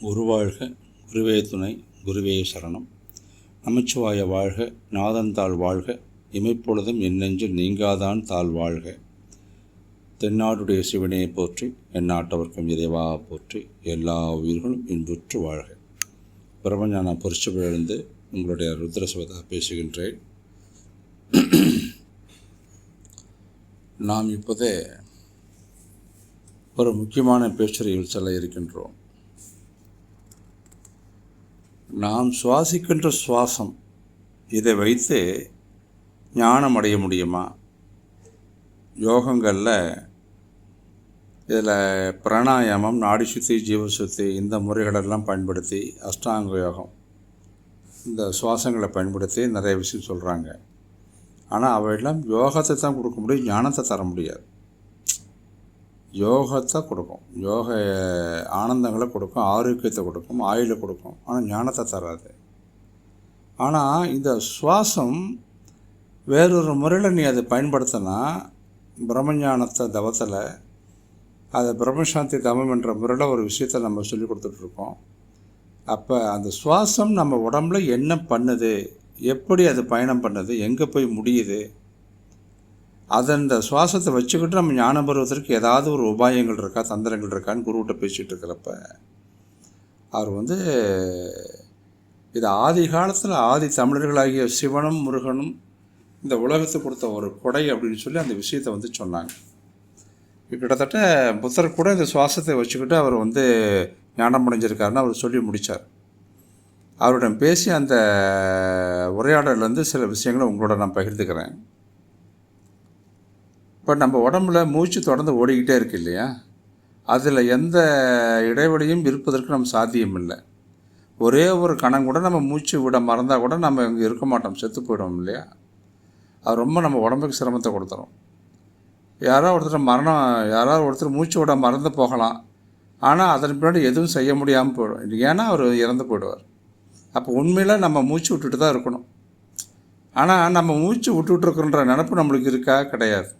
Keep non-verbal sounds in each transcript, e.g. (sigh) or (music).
குருவாழ்க குருவே துணை குருவே சரணம். நமச்சிவாய வாழ்க நாதன் வாழ்க இமைப்பொழுதும் என்னெஞ்சில் நீங்காதான் தாழ் வாழ்க. தென்னாடுடைய சிவனையை போற்றி எந்நாட்டவர்க்கும் இறைவா போற்றி எல்லா உயிர்களும் இன்புற்று வாழ்க. பிரபஞ்சான பொறிச்சுவிலிருந்து உங்களுடைய ருத்ரசவதா பேசுகின்றேன். (clears throat) நாம் இப்போதே ஒரு முக்கியமான பேச்சுரையில் செல்ல இருக்கின்றோம். நாம் சுவாசிக்கின்ற சுவாசம் இதை வைத்து ஞானம் அடைய முடியுமா? யோகங்களில் இதில் பிராணாயாமம் நாடி சுத்தி ஜீவசுத்தி இந்த முறைகளெல்லாம் பயன்படுத்தி அஷ்டாங்க யோகம் இந்த சுவாசங்களை பயன்படுத்தி நிறைய விஷயம் சொல்கிறாங்க ஆனால் அவையெல்லாம் யோகத்தை தான் கொடுக்க முடியும் ஞானத்தை தர முடியாது. யோகத்தை கொடுக்கும். யோக ஆனந்தங்களை கொடுக்கும் ஆரோக்கியத்தை கொடுக்கும் ஆயுளை கொடுக்கும். ஆனால் ஞானத்தை தராது. ஆனால் இந்த சுவாசம் வேறொரு முறையில் நீ அதை பயன்படுத்தினா பிரம்மஞானத்தை தவத்தில் அதை பிரம்மசாந்தி தவம் என்ற முறையில் ஒரு விஷயத்தை நம்ம சொல்லி கொடுத்துட்ருக்கோம் அப்போ அந்த சுவாசம் நம்ம உடம்புல என்ன பண்ணுது? எப்படி அது பயணம் பண்ணுது எங்கே போய் முடியுது அதன் அந்த சுவாசத்தை வச்சுக்கிட்டு நம்ம ஞானம் பெறுவதற்கு ஏதாவது ஒரு உபாயங்கள் இருக்கா தந்திரங்கள் இருக்கான்னு குருவிட்ட பேசிகிட்டு இருக்கிறப்ப அவர் வந்து இது ஆதி காலத்தில் ஆதி தமிழர்களாகிய சிவனும் முருகனும் இந்த உலகத்துக்கு கொடுத்த ஒரு கொடை அப்படின்னு சொல்லி அந்த விஷயத்தை வந்து சொன்னாங்க. கிட்டத்தட்ட புத்தர் கூட இந்த சுவாசத்தை வச்சுக்கிட்டு அவர் வந்து ஞானம் அடைஞ்சிருக்காருன்னு அவர் சொல்லி முடித்தார் அவரிடம் பேசி அந்த உரையாடலேருந்து சில விஷயங்களை உங்களோட நான் பகிர்ந்துக்கிறேன். இப்போ நம்ம உடம்புல மூச்சு தொடர்ந்து ஓடிக்கிட்டே இருக்கு இல்லையா? அதில் எந்த இடைவெளியும் இருப்பதற்கு நம்ம சாத்தியம் இல்லை. ஒரே ஒரு கணம் கூட நம்ம மூச்சு விட மறந்தால் கூட நம்ம இங்கே இருக்க மாட்டோம் செத்து போயிடுவோம் இல்லையா? அது ரொம்ப நம்ம உடம்புக்கு சிரமத்தை கொடுத்துரும். யாராவது ஒருத்தர் மரணம் யாராவது ஒருத்தர் மூச்சு விட மறந்து போகலாம். ஆனால் அதன் பின்னாடி எதுவும் செய்ய முடியாமல் போயிடும். ஏன்னா அவர் இறந்து போயிடுவார். அப்போ உண்மையில் நம்ம மூச்சு விட்டுட்டு தான் இருக்கணும். ஆனால் நம்ம மூச்சு விட்டுட்ருக்குன்ற நினப்பு நம்மளுக்கு இருக்கா? கிடையாது.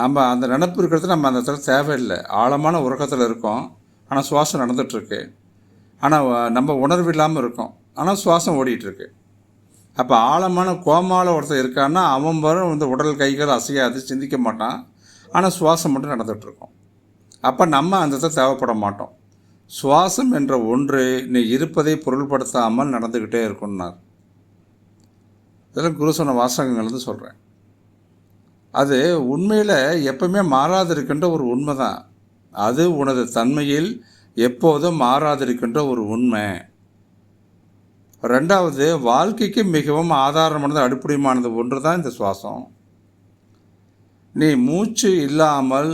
நம்ம அந்த நினப்பு இருக்கிறது நம்ம அந்த இடத்துல தேவையில்லை. ஆழமான உறக்கத்தில் இருக்கோம். ஆனால் சுவாசம் நடந்துகிட்ருக்கு ஆனால் நம்ம உணர்வு இல்லாமல் இருக்கோம். ஆனால் சுவாசம் ஓடிட்டுருக்கு. அப்போ ஆழமான கோமாவில் ஒருத்தர் இருக்கான்னா அவன் வரும் இந்த உடல் கைகள் அசையாது சிந்திக்க மாட்டான். ஆனால் சுவாசம் மட்டும் நடந்துகிட்ருக்கோம் அப்போ நம்ம அந்த இடத்துல தேவைப்பட மாட்டோம். சுவாசம் என்ற ஒன்று நீ இருப்பதை பொருள்படுத்தாமல் நடந்துக்கிட்டே இருக்குன்னார். இதெல்லாம் குரு சொன்ன வாசகங்கள் வந்து சொல்கிறேன் அது உண்மையில் எப்பவுமே மாறாதிருக்கின்ற ஒரு உண்மை தான் அது உனது தன்மையில் எப்போதும் மாறாதிருக்கின்ற ஒரு உண்மை. ரெண்டாவது வாழ்க்கைக்கு மிகவும் ஆதாரமானது அடிப்படையானது ஒன்று தான் இந்த சுவாசம். நீ மூச்சு இல்லாமல்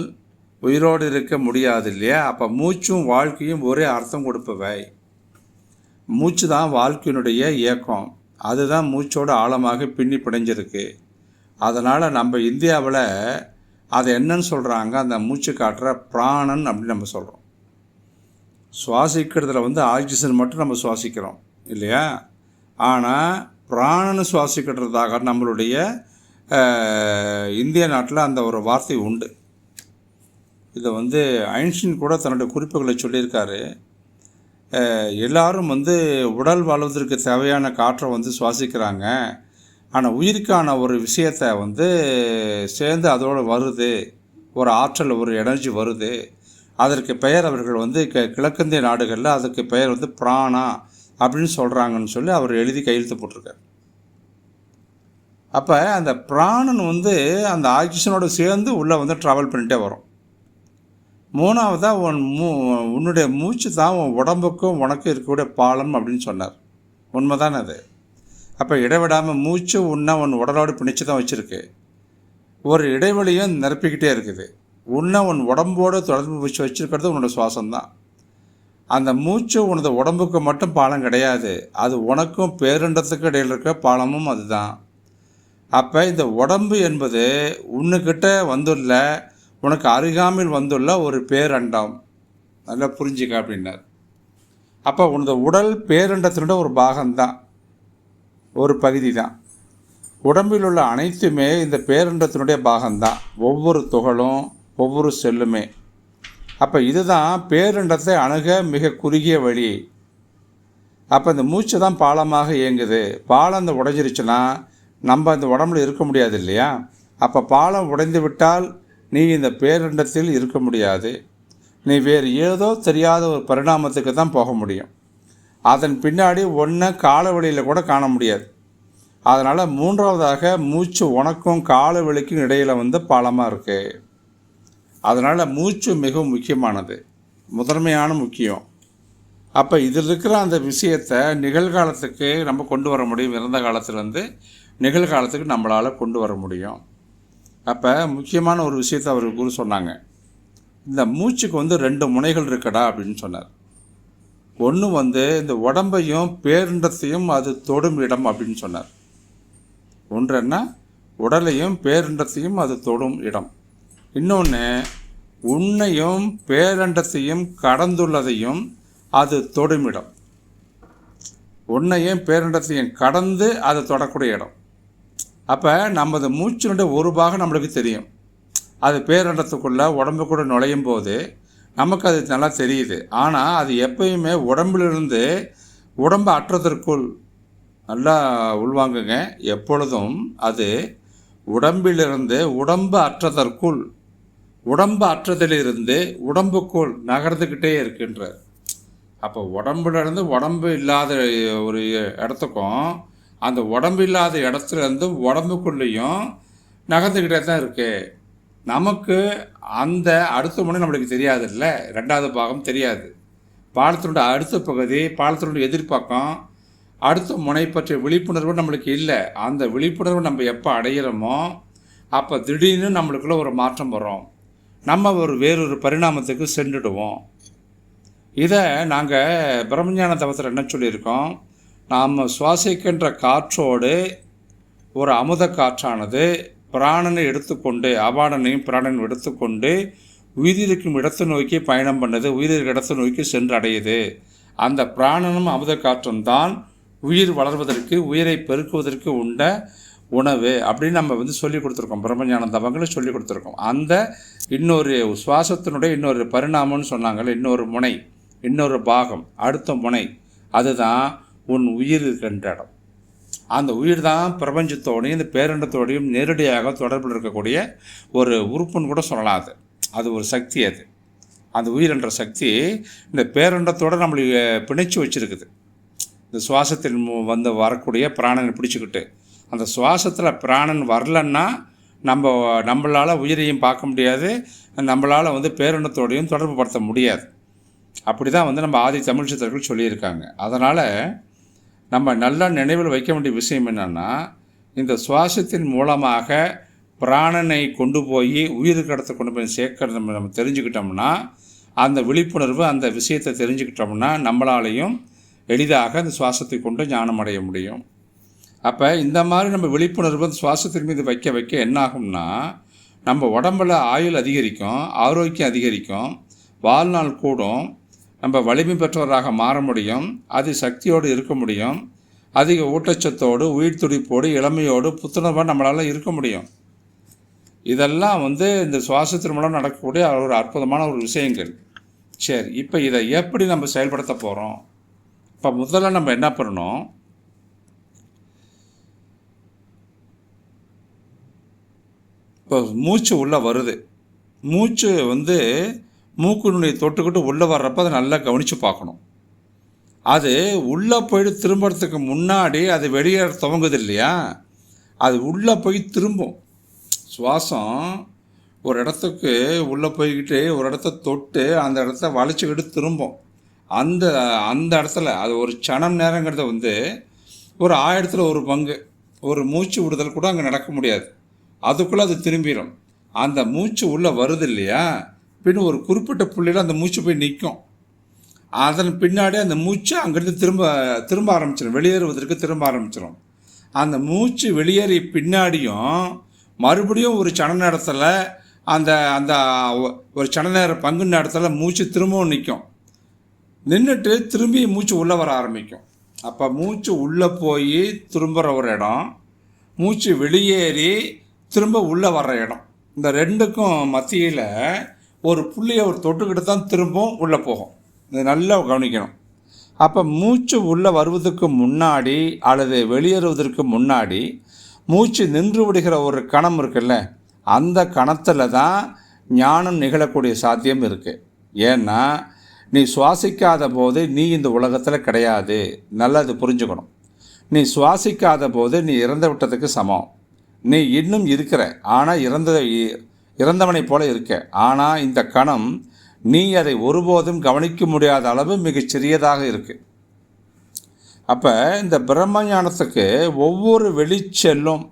உயிரோடு இருக்க முடியாது இல்லையா? அப்போ மூச்சும் வாழ்க்கையும் ஒரே அர்த்தம் கொடுப்பவை. மூச்சு தான் வாழ்க்கையினுடைய இயக்கம். அதுதான் மூச்சோடு ஆழமாக பின்னி பிணைஞ்சிருக்கு அதனால் நம்ம இந்தியாவில் அதை என்னன்னு சொல்கிறாங்க அந்த மூச்சு காட்டுற பிராணன் அப்படின்னு நம்ம சொல்கிறோம் சுவாசிக்கிறதுல வந்து ஆக்சிஜன் மட்டும் நம்ம சுவாசிக்கிறோம் இல்லையா? ஆனால் பிராணன் சுவாசிக்கிறதாக நம்மளுடைய இந்திய நாட்டில் அந்த ஒரு வார்த்தை உண்டு. இதை வந்து ஐன்ஸ்டின் கூட தன்னுடைய குறிப்புகளை சொல்லியிருக்காரு. எல்லாரும் வந்து உடல் வாழ்வதற்கு தேவையான காற்றை வந்து சுவாசிக்கிறாங்க. ஆனால் உயிருக்கான ஒரு விஷயத்தை வந்து சேர்ந்து அதோடு வருது. ஒரு ஆற்றல் ஒரு எனர்ஜி வருது. அதற்கு பெயர் அவர்கள் வந்து க கிழக்கந்திய நாடுகளில் அதுக்கு பெயர் வந்து பிராணா அப்படின்னு சொல்கிறாங்கன்னு சொல்லி அவர் எழுதி கையெழுத்து போட்டிருக்கார். அப்போ அந்த பிராணன் வந்து அந்த ஆக்சிஜனோடு சேர்ந்து உள்ளே வந்து ட்ராவல் பண்ணிகிட்டே வரும். மூணாவதாக உன் மூ உன்னுடைய மூச்சு தான் உன் உடம்புக்கும் உனக்கும் இருக்கக்கூடிய பாலம் அப்படின்னு சொன்னார். உண்மை தானே அது? அப்போ இடைவிடாமல் மூச்சு உன்னை உன் உடலோடு பிணைச்சி தான் வச்சுருக்கு. ஒரு இடைவெளியும் நிரப்பிக்கிட்டே இருக்குது. உன்னை உன் உடம்போடு தொடர்பு வச்சு வச்சுருக்கிறது உன்னோட சுவாசம்தான். அந்த மூச்சு உனது உடம்புக்கு மட்டும் பாலம் கிடையாது. அது உனக்கும் பேரண்டத்துக்கு இடையில் இருக்க பாலமும் அதுதான். அப்போ இந்த உடம்பு என்பது உன்னுக்கிட்ட வந்துள்ள உனக்கு அருகாமையில் வந்துள்ள ஒரு பேரண்டம். நல்லா புரிஞ்சுக்க அப்படின்னார். அப்போ உனது உடல் பேரண்டத்தினுடைய ஒரு பாகம்தான். ஒரு பகுதி தான் உடம்பில் உள்ள அனைத்துமே இந்த பேரண்டத்தினுடைய பாகம்தான். ஒவ்வொரு துகளும் ஒவ்வொரு செல்லுமே. அப்போ இதுதான் பேரண்டத்தை அணுக மிக குறுகிய வழி. அப்போ இந்த மூச்சு தான் பாலமாக இயங்குது. பாலம் இந்த உடைஞ்சிருச்சுன்னா நம்ம இந்த உடம்புல இருக்க முடியாது இல்லையா? அப்போ பாலம் உடைந்து விட்டால் நீ இந்த பேரண்டத்தில் இருக்க முடியாது. நீ வேறு ஏதோ தெரியாத ஒரு பரிணாமத்துக்கு தான் போக முடியும். அதன் பின்னாடி ஒன்றை கால வழியில் கூட காண முடியாது. அதனால் மூன்றாவதாக மூச்சு உனக்கும் கால வலிக்கும் இடையில் வந்து பாலமாக இருக்குது அதனால் மூச்சு மிகவும் முக்கியமானது. முதன்மையான முக்கியம். அப்போ இதில் இருக்கிற அந்த விஷயத்தை நிகழ்காலத்துக்கு நம்ம கொண்டு வர முடியும். இறந்த காலத்துலேருந்து நிகழ்காலத்துக்கு நம்மளால் கொண்டு வர முடியும். அப்போ முக்கியமான ஒரு விஷயத்தை அவர் குரு சொன்னாங்க. இந்த மூச்சுக்கு வந்து ரெண்டு முனைகள் இருக்கடா அப்படின்னு சொன்னார். ஒன்று வந்து இந்த உடம்பையும் பேரிண்டத்தையும் அது தொடும் இடம் அப்படின்னு சொன்னார். ஒன்று என்ன? உடலையும் பேரிண்டத்தையும் அது தொடும் இடம். இன்னொன்று உன்னையும் பேரண்டத்தையும் கடந்துள்ளதையும் அது தொடும் இடம். உன்னையும் பேரண்டத்தையும் கடந்து அது தொடக்கூடிய இடம். அப்போ நமது மூச்சினுடைய ஒரு பாகம் நம்மளுக்கு தெரியும். அது பேரண்டத்துக்குள்ளே உடம்புக்குள்ளே நுழையும் போது நமக்கு அது நல்லா தெரியுது. ஆனால் அது எப்பயுமே உடம்பிலிருந்து உடம்பு அற்றதற்குள் நல்லா உள்வாங்குங்க. எப்பொழுதும் அது உடம்பிலிருந்து உடம்பு அற்றதற்குள் உடம்பு அற்றதிலிருந்து உடம்புக்குள் நகர்ந்துக்கிட்டே இருக்கின்றார். அப்போ உடம்புலேருந்து உடம்பு இல்லாத ஒரு இடத்துக்கும் அந்த உடம்பு இல்லாத இடத்துலருந்து உடம்புக்குள்ளேயும் நகர்ந்துக்கிட்டே தான் இருக்குது நமக்கு அந்த அடுத்த முனை நம்மளுக்கு தெரியாது இல்லை ரெண்டாவது பாகம் தெரியாது. பாலத்தினுடைய அடுத்த பகுதி பாலத்தினுடைய எதிர்பாக்கம் அடுத்த முனை பற்றிய விழிப்புணர்வு நம்மளுக்கு இல்லை. அந்த விழிப்புணர்வு நம்ம எப்போ அடையிறோமோ அப்போ திடீர்னு நம்மளுக்குள்ள ஒரு மாற்றம் வரும். நம்ம ஒரு வேறொரு பரிணாமத்துக்கு சென்றுடுவோம். இதை நாங்கள் பிரம்மஞான தவத்தில் என்ன சொல்லியிருக்கோம்? நாம் சுவாசிக்கின்ற காற்றோடு ஒரு அமுத காற்றானது பிராணனை எடுத்துக்கொண்டு அபாடனையும் பிராணனையும் எடுத்துக்கொண்டு உயிரிருக்கும் இடத்தை நோக்கி பயணம் பண்ணுது உயிரிருக்கும் இடத்தை நோக்கி சென்று அடையுது அந்த பிராணனும் அமுத காற்றும் தான் உயிர் வளர்வதற்கு உயிரை பெருக்குவதற்கு உண்ட உணவு அப்படின்னு நம்ம வந்து சொல்லி கொடுத்துருக்கோம். பிரம்மஞான தவங்களை சொல்லி கொடுத்துருக்கோம். அந்த இன்னொரு சுவாசத்தினுடைய இன்னொரு பரிணாமம்னு சொன்னாங்கள்ல இன்னொரு முனை இன்னொரு பாகம் அடுத்த முனை. அதுதான் உன் உயிர் இருக்கின்ற இடம். அந்த உயிர் தான் பிரபஞ்சத்தோடையும் இந்த பேரண்டத்தோடையும் நேரடியாக தொடர்பில் இருக்கக்கூடிய ஒரு உறுப்புன்னு கூட சொல்லலாம் அது. அது ஒரு சக்தி அது. அந்த உயிர் என்ற சக்தி இந்த பேரண்டத்தோடு நம்மளை பிணைச்சி வச்சுருக்குது. இந்த சுவாசத்தின் வந்து வரக்கூடிய பிராணனை பிடிச்சிக்கிட்டு அந்த சுவாசத்தில் பிராணன் வரலன்னா நம்ம நம்மளால் உயிரையும் பார்க்க முடியாது நம்மளால் வந்து பேரண்டத்தோடையும் தொடர்பு படுத்த முடியாது. அப்படி தான் வந்து நம்ம ஆதி தமிழ் சித்தர்கள் சொல்லியிருக்காங்க. அதனால் நம்ம நல்லா நினைவில் வைக்க வேண்டிய விஷயம் என்னென்னா இந்த சுவாசத்தின் மூலமாக பிராணனை கொண்டு போய் உயிருக்கு இடத்த கொண்டு போய் சேர்க்கறது நம்ம நம்ம தெரிஞ்சுக்கிட்டோம்னா அந்த விழிப்புணர்வு அந்த விஷயத்தை தெரிஞ்சுக்கிட்டோம்னா நம்மளாலையும் எளிதாக அந்த சுவாசத்தை கொண்டு ஞானம் அடைய முடியும். அப்போ இந்த மாதிரி நம்ம விழிப்புணர்வு அந்த சுவாசத்தின் மீது வைக்க வைக்க என்ன ஆகும்னா நம்ம உடம்புல ஆயுள் அதிகரிக்கும் ஆரோக்கியம் அதிகரிக்கும் வாழ்நாள் கூடும் நம்ம வலிமை பெற்றவராக மாற முடியும் அதி சக்தியோடு இருக்க முடியும் அதிக ஊட்டச்சத்தோடு உயிர் துடிப்போடு இளமையோடு புத்துணர்வாக நம்மளால் இருக்க முடியும். இதெல்லாம் வந்து இந்த சுவாசத்தின் மூலம் நடக்கக்கூடிய ஒரு அற்புதமான ஒரு விஷயங்கள். சரி இப்போ இதை எப்படி நம்ம செயல்படுத்த போகிறோம் இப்போ முதல்ல நம்ம என்ன பண்ணணும்? இப்போ மூச்சு உள்ளே வருது. மூச்சு வந்து மூக்குனுடைய தொட்டுக்கிட்டு உள்ளே வர்றப்ப அதை நல்லா கவனித்து பார்க்கணும். அது உள்ளே போயிட்டு திரும்புறதுக்கு முன்னாடி அது வெளியேற துவங்குது இல்லையா அது உள்ளே போய் திரும்பும். சுவாசம் ஒரு இடத்துக்கு உள்ளே போய்கிட்டு ஒரு இடத்த தொட்டு அந்த இடத்த வளைச்சிக்கிட்டு திரும்பும். அந்த அந்த இடத்துல அது ஒரு சனம் நேரங்கிறத வந்து ஒரு ஆயிரத்தில் ஒரு பங்கு. ஒரு மூச்சு விடுதல் கூட அங்கே நடக்க முடியாது. அதுக்குள்ளே அது திரும்பிடும் அந்த மூச்சு உள்ளே வருது இல்லையா? பின் ஒரு குறிப்பிட்ட புள்ளியில் அந்த மூச்சு போய் நிற்கும். அதன் பின்னாடி அந்த மூச்சு அங்கேருந்து திரும்ப திரும்ப ஆரம்பிச்சிடும் வெளியேறுவதற்கு திரும்ப ஆரம்பிச்சிடும் அந்த மூச்சு வெளியேறி பின்னாடியும் மறுபடியும் ஒரு சன நேரத்தில் அந்த அந்த ஒரு சன நேர பங்கு நேரத்தில் மூச்சு திரும்பவும் நிற்கும். நின்றுட்டு திரும்பி மூச்சு உள்ளே வர ஆரம்பிக்கும். அப்போ மூச்சு உள்ளே போய் திரும்புகிற ஒரு இடம் மூச்சு வெளியேறி திரும்ப உள்ளே வர்ற இடம். இந்த ரெண்டுக்கும் மத்தியில் ஒரு புள்ளியை ஒரு தொட்டுக்கிட்டு தான் திரும்பவும் உள்ளே போகும். இது நல்லா கவனிக்கணும். அப்போ மூச்சு உள்ளே வருவதற்கு முன்னாடி அல்லது வெளியேறுவதற்கு முன்னாடி மூச்சு நின்று விடுகிற ஒரு கணம் இருக்குல்ல அந்த கணத்தில் தான் ஞானம் நிகழக்கூடிய சாத்தியம் இருக்குது ஏன்னா நீ சுவாசிக்காத போது நீ இந்த உலகத்தில் கிடையாது. நல்லா இது புரிஞ்சுக்கணும். நீ சுவாசிக்காத போது நீ இறந்து விட்டதுக்கு சமம். நீ இன்னும் இருக்கிற ஆனால் இறந்த இறந்தவனைப் போல இருக்க. ஆனால் இந்த கணம் நீ அதை ஒருபோதும் கவனிக்க முடியாத அளவு மிகச் சிறியதாக இருக்குது அப்போ இந்த பிரம்ம ஞானத்துக்கு ஒவ்வொரு வெளிச்செல்லும்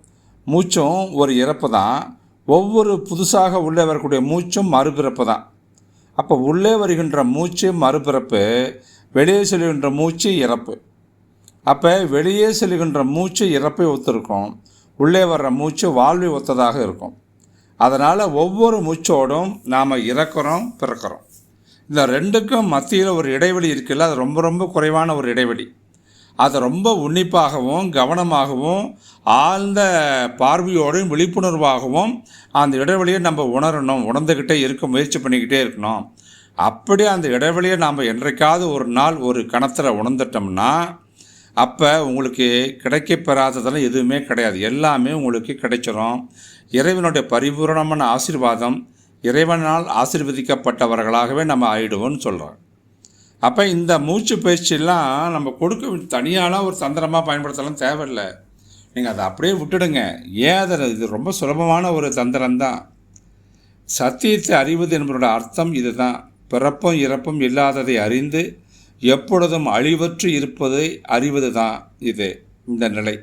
மூச்சும் ஒரு இறப்பு தான். ஒவ்வொரு புதுசாக உள்ளே வரக்கூடிய மூச்சும் மறுபிறப்பு தான். அப்போ உள்ளே வருகின்ற மூச்சு மறுபிறப்பு வெளியே செல்கின்ற மூச்சு இறப்பு. அப்போ வெளியே செல்கின்ற மூச்சு இறப்பை ஒத்திருக்கும். உள்ளே வர்ற மூச்சு வாழ்வை ஒத்ததாக இருக்கும். அதனால் ஒவ்வொரு மூச்சோடும் நாம் இறக்குறோம் பிறக்கிறோம். இந்த ரெண்டுக்கும் மத்தியில் ஒரு இடைவெளி இருக்குல்ல அது ரொம்ப ரொம்ப குறைவான ஒரு இடைவெளி. அதை ரொம்ப உன்னிப்பாகவும் கவனமாகவும் ஆழ்ந்த பார்வையோடும் விழிப்புணர்வாகவும் அந்த இடைவெளியை நம்ம உணரணும் உணர்ந்துக்கிட்டே இருக்க முயற்சி பண்ணிக்கிட்டே இருக்கணும். அப்படி அந்த இடைவெளியை நாம் என்றைக்காவது ஒரு நாள் ஒரு கணத்தில் உணர்ந்துட்டோம்னா அப்போ உங்களுக்கு கிடைக்கப்பெறாததெல்லாம் எதுவுமே கிடையாது. எல்லாமே உங்களுக்கு கிடைச்சிரும். இறைவனுடைய பரிபூரணமான ஆசீர்வாதம் இறைவனால் ஆசிர்வதிக்கப்பட்டவர்களாகவே நம்ம ஆயிடுவோம்னு சொல்கிறோம் அப்போ இந்த மூச்சு பயிற்சியெல்லாம் நம்ம கொடுக்க தனியாலாம் ஒரு தந்திரமாக பயன்படுத்தலாம் தேவையில்லை. நீங்கள் அதை அப்படியே விட்டுடுங்க. ஏன் அதை இது ரொம்ப சுலபமான ஒரு தந்திரம்தான். சத்தியத்தை அறிவது என்பதோட அர்த்தம் இதுதான். பிறப்பும் இறப்பும் இல்லாததை அறிந்து எப்பொழுதும் அழிவற்று இருப்பதை அறிவது தான் இது இந்த நிலை.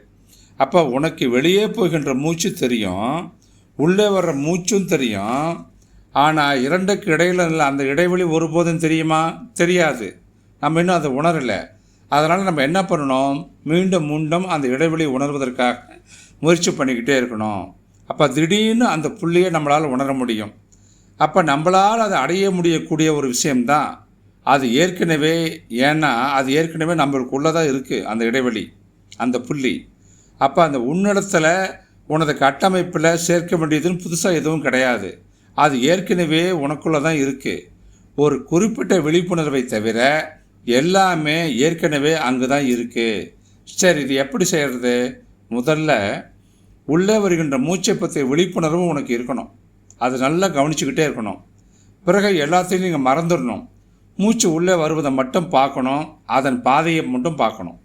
அப்போ உனக்கு வெளியே போகின்ற மூச்சு தெரியும் உள்ளே வர்ற மூச்சும் தெரியும். ஆனால் இரண்டுக்கு இடையில் இல்லை அந்த இடைவெளி ஒருபோதும் தெரியுமா? தெரியாது. நம்ம இன்னும் அதை உணரலை. அதனால் நம்ம என்ன பண்ணணும்? மீண்டும் மீண்டும் அந்த இடைவெளி உணர்வதற்காக முயற்சி பண்ணிக்கிட்டே இருக்கணும். அப்போ திடீர்னு அந்த புள்ளியை நம்மளால் உணர முடியும். அப்போ நம்மளால் அதை அடைய முடியக்கூடிய ஒரு விஷயம்தான். அது ஏற்கனவே ஏன்னா அது ஏற்கனவே நம்மளுக்குள்ளே தான் இருக்குது அந்த இடைவெளி அந்த புள்ளி. அப்போ அந்த உன்னிடத்தில் உனது கட்டமைப்பில் சேர்க்க வேண்டியதுன்னு புதுசாக எதுவும் கிடையாது. அது ஏற்கனவே உனக்குள்ளே தான் இருக்குது ஒரு குறிப்பிட்ட விழிப்புணர்வை தவிர எல்லாமே ஏற்கனவே அங்கே தான் இருக்குது சரி இது எப்படி செய்கிறது முதல்ல உள்ளே வருகின்ற மூச்சை பற்றிய விழிப்புணர்வும் உனக்கு இருக்கணும். அது நல்லா கவனிச்சுக்கிட்டே இருக்கணும். பிறகு எல்லாத்தையும் நீங்கள் மறந்துடணும். மூச்சு உள்ளே வருவதை மட்டும் பார்க்கணும். அதன் பாதையை மட்டும் பார்க்கணும்.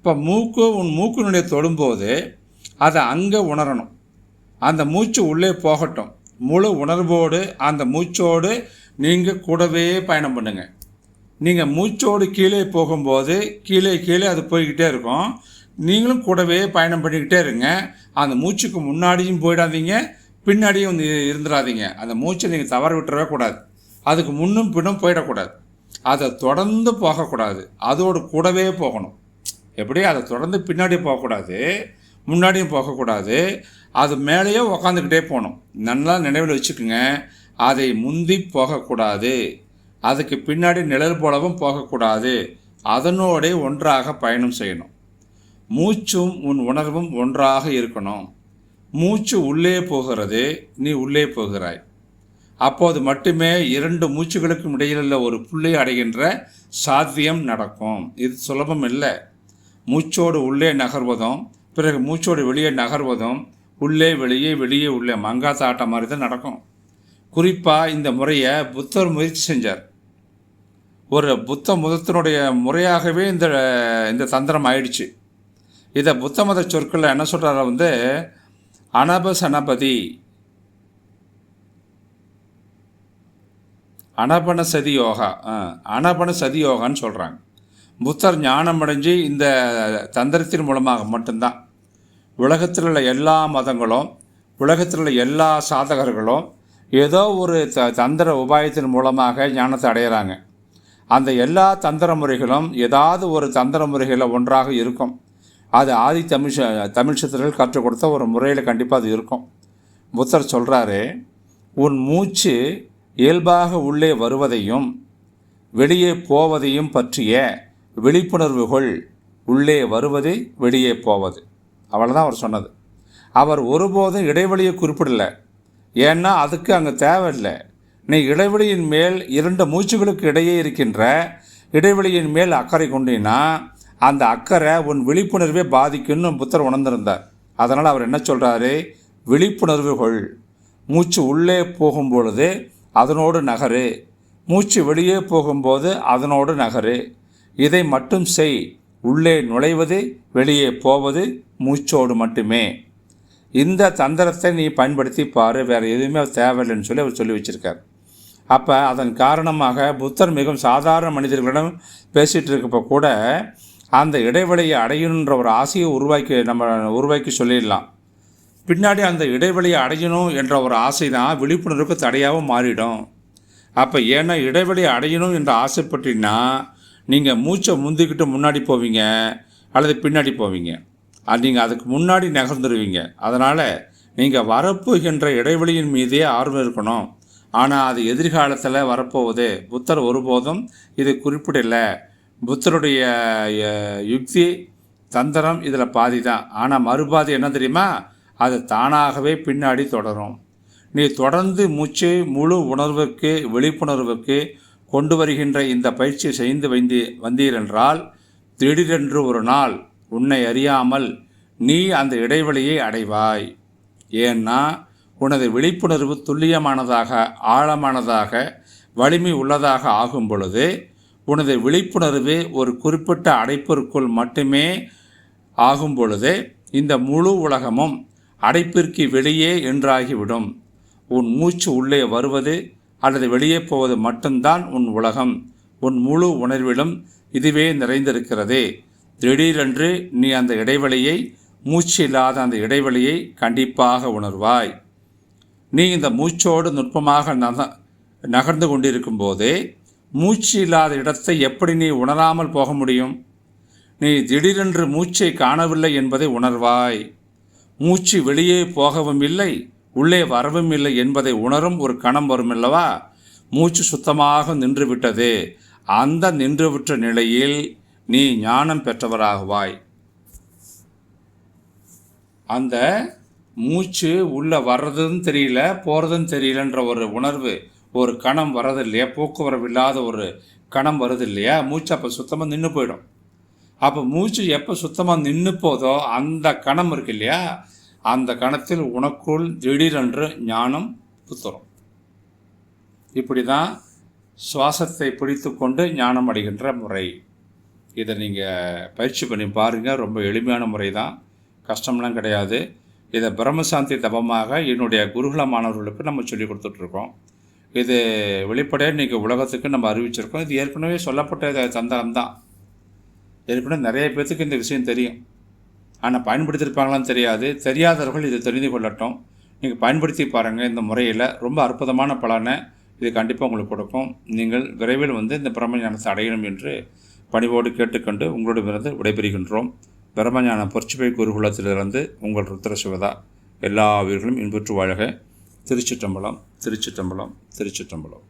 இப்போ மூக்கு உன் மூக்கினுடைய தொடும்போது அதை அங்கே உணரணும். அந்த மூச்சு உள்ளே போகட்டும். முழு உணர்வோடு அந்த மூச்சோடு நீங்கள் கூடவே பயணம் பண்ணுங்கள் நீங்கள் மூச்சோடு கீழே போகும்போது கீழே கீழே அது போய்கிட்டே இருக்கும். நீங்களும் கூடவே பயணம் பண்ணிக்கிட்டே இருங்க. அந்த மூச்சுக்கு முன்னாடியும் போயிடாதீங்க பின்னாடியும் வந்து இருந்துடாதீங்க. அந்த மூச்சை நீங்கள் தவற விட்டுறவே கூடாது. அதுக்கு முன்னும் பின்னும் போயிடக்கூடாது. அதை தொடர்ந்து போகக்கூடாது. அதோடு கூடவே போகணும். எப்படி அதை தொடர்ந்து பின்னாடி போகக்கூடாது முன்னாடியும் போகக்கூடாது. அது மேலேயே உக்காந்துக்கிட்டே போகணும். நல்லா நினைவில் வச்சுக்கோங்க. அதை முந்தி போகக்கூடாது. அதுக்கு பின்னாடி நிழல் போலவும் போகக்கூடாது. அதனோடே ஒன்றாக பயணம் செய்யணும். மூச்சும் உன் உணர்வும் ஒன்றாக இருக்கணும். மூச்சு உள்ளே போகிறது நீ உள்ளே போகிறாய். அப்போது மட்டுமே இரண்டு மூச்சுகளுக்கும் இடையிலுள்ள ஒரு புள்ளி அடைகின்ற சாத்தியம் நடக்கும். இது சுலபம் இல்லை. மூச்சோடு உள்ளே நகர்வதும் பிறகு மூச்சோடு வெளியே நகர்வதும் உள்ளே வெளியே வெளியே உள்ளே மங்காத்த ஆட்டம் மாதிரி தான் நடக்கும். குறிப்பாக இந்த முறையை புத்தர் முயற்சி செஞ்சார். ஒரு புத்த மதத்தினுடைய முறையாகவே இந்த இந்த தந்திரம் ஆயிடுச்சு. இதை புத்த மத சொற்களில் என்ன சொல்கிறார வந்து அனபசனபதி. அனபன சதி யோகா அனபன சதி யோகான்னு சொல்கிறாங்க புத்தர் ஞானம் அடைஞ்சு இந்த தந்திரத்தின் மூலமாக மட்டும்தான். உலகத்தில் உள்ள எல்லா மதங்களும் உலகத்தில் உள்ள எல்லா சாதகர்களும் ஏதோ ஒரு த தந்திர உபாயத்தின் மூலமாக ஞானத்தை அடையிறாங்க. அந்த எல்லா தந்திர முறைகளும் ஏதாவது ஒரு தந்திர முறைகளில் ஒன்றாக இருக்கும். அது ஆதி தமிழ் தமிழ் சித்தர்கள் கற்றுக் கொடுத்த ஒரு முறையில் கண்டிப்பாக அது இருக்கும். புத்தர் சொல்கிறாரு உன் மூச்சு இயல்பாக உள்ளே வருவதையும் வெளியே போவதையும் பற்றிய விழிப்புணர்வுகள் உள்ளே வருவது வெளியே போவது. அவ்வளோதான் அவர் சொன்னது. அவர் ஒருபோதும் இடைவெளியை குறிப்பிடல. ஏன்னா அதுக்கு அங்கே தேவையில்லை. நீ இடைவெளியின் மேல் இரண்டு மூச்சுகளுக்கு இடையே இருக்கின்ற இடைவெளியின் மேல் அக்கறை கொண்டீன்னா அந்த அக்கறை உன் விழிப்புணர்வே பாதிக்கும்னு புத்தர் உணர்ந்திருந்தார். அதனால் அவர் என்ன சொல்கிறாரு விழிப்புணர்வுகள். மூச்சு உள்ளே போகும் பொழுது அதனோடு நகரு. மூச்சு வெளியே போகும்போது அதனோடு நகரு. இதை மட்டும் செய். உள்ளே நுழைவது வெளியே போவது மூச்சோடு மட்டுமே. இந்த தந்திரத்தை நீ பயன்படுத்தி பாரு. வேறு எதுவுமே தேவையில்லைன்னு சொல்லி அவர் சொல்லி வச்சிருக்கார். அப்போ அதன் காரணமாக புத்தர் மிகவும் சாதாரண மனிதர்களிடம் பேசிகிட்டு இருக்கப்போ கூட அந்த இடைவெளியை அடையணுன்ற ஒரு ஆசையை உருவாக்கி நம்ம உருவாக்கி சொல்லிடலாம். பின்னாடி அந்த இடைவெளியை அடையணும் என்ற ஒரு ஆசை தான் விழிப்புணர்வுக்கு தடையாகவும் மாறிடும். அப்போ ஏன்னா இடைவெளியை அடையணும் என்ற ஆசைப்பட்டீங்கன்னா நீங்கள் மூச்சை முந்திக்கிட்டு முன்னாடி போவீங்க அல்லது பின்னாடி போவீங்க. அது நீங்கள் அதுக்கு முன்னாடி நகர்ந்துருவீங்க. அதனால் நீங்கள் வரப்போகின்ற இடைவெளியின் மீதே ஆர்வம் இருக்கணும். ஆனால் அது எதிர்காலத்தில் வரப்போகுது. புத்தர் ஒருபோதும் இது குறிப்பிடலை. புத்தருடைய யுக்தி தந்திரம் இதில் பாதி தான் ஆனால் மறுபாதி என்ன தெரியுமா? அது தானாகவே பின்னாடி தொடரும். நீ தொடர்ந்து மூச்சு முழு உணர்வுக்கு விழிப்புணர்வுக்கு கொண்டு வருகின்ற இந்த பயிற்சி செய்து வைந்து வந்தீரென்றால் திடீரென்று ஒரு நாள் உன்னை அறியாமல் நீ அந்த இடைவெளியை அடைவாய். ஏன்னா உனது விழிப்புணர்வு துல்லியமானதாக ஆழமானதாக வலிமை உள்ளதாக ஆகும் பொழுது உனது விழிப்புணர்வு ஒரு குறிப்பிட்ட அடைப்பிற்குள் மட்டுமே ஆகும் பொழுது இந்த முழு உலகமும் அடைப்பிற்கு வெளியே என்றாகிவிடும். உன் மூச்சு உள்ளே வருவது அல்லது வெளியே போவது மட்டும்தான் உன் உலகம். உன் முழு உணர்விலும் இதுவே நிறைந்திருக்கிறது. திடீரென்று நீ அந்த இடைவெளியை மூச்சு இல்லாத அந்த இடைவெளியை கண்டிப்பாக உணர்வாய். நீ இந்த மூச்சோடு நுட்பமாக நக நகர்ந்து கொண்டிருக்கும் போதே மூச்சு இல்லாத இடத்தை எப்படி நீ உணராமல் போக முடியும்? நீ திடீரென்று மூச்சை காணவில்லை என்பதை உணர்வாய். மூச்சு வெளியே போகவும் இல்லை உள்ளே வரவும் இல்லை என்பதை உணரும் ஒரு கணம் வருமில்லவா மூச்சு சுத்தமாக நின்றுவிட்டது. அந்த நின்றுவிட்ட நிலையில் நீ ஞானம் பெற்றவராகுவாய். அந்த மூச்சு உள்ளே வர்றதுன்னு தெரியல போகிறதுன்னு தெரியலன்ற ஒரு உணர்வு ஒரு கணம் வர்றது இல்லையா போக்குவரவு இல்லாத ஒரு கணம் வருது இல்லையா மூச்சு அப்போ சுத்தமாக நின்று போயிடும். அப்போ மூச்சு எப்போ சுத்தமாக நின்று போதோ அந்த கணம் இருக்கு இல்லையா? அந்த கணத்தில் உனக்குள் திடீரென்று ஞானம் புத்தரும். இப்படி தான் சுவாசத்தை பிடித்து கொண்டு ஞானம் அடைகின்ற முறை. இதை நீங்கள் பயிற்சி பண்ணி பாருங்கள் ரொம்ப எளிமையான முறை தான் கஷ்டம்லாம் கிடையாது. இதை பிரம்மசாந்தி தபமாக என்னுடைய குருகுல மாணவர்களுக்கு நம்ம சொல்லி கொடுத்துட்ருக்கோம். இது வெளிப்படையாக இன்றைக்கி உலகத்துக்கு நம்ம அறிவிச்சிருக்கோம். இது ஏற்கனவே சொல்லப்பட்ட தந்திரம் தான் ஏற்கனவே நிறைய பேர்த்துக்கு இந்த விஷயம் தெரியும். ஆனால் பயன்படுத்தியிருப்பாங்களான்னு தெரியாது. தெரியாதவர்கள் இதை தெரிந்து கொள்ளட்டும். நீங்கள் பயன்படுத்தி பாருங்கள் இந்த முறையில். ரொம்ப அற்புதமான பலனை இது கண்டிப்பாக உங்களுக்கு கொடுக்கும். நீங்கள் விரைவில் வந்து இந்த பிரம்மஞானத்தை அடையணும் என்று பணிவோடு கேட்டுக்கொண்டு உங்களிடமிருந்து விடைபெறுகின்றோம். பிரம்மஞான பொற்சிபை குருகுலத்திலிருந்து உங்கள் ருத்ர சிவதா எல்லா உயிர்களும் இன்புற்று வாழ்க. திருச்சிற்றம்பலம் திருச்சிற்றம்பலம் திருச்சிற்றம்பலம்.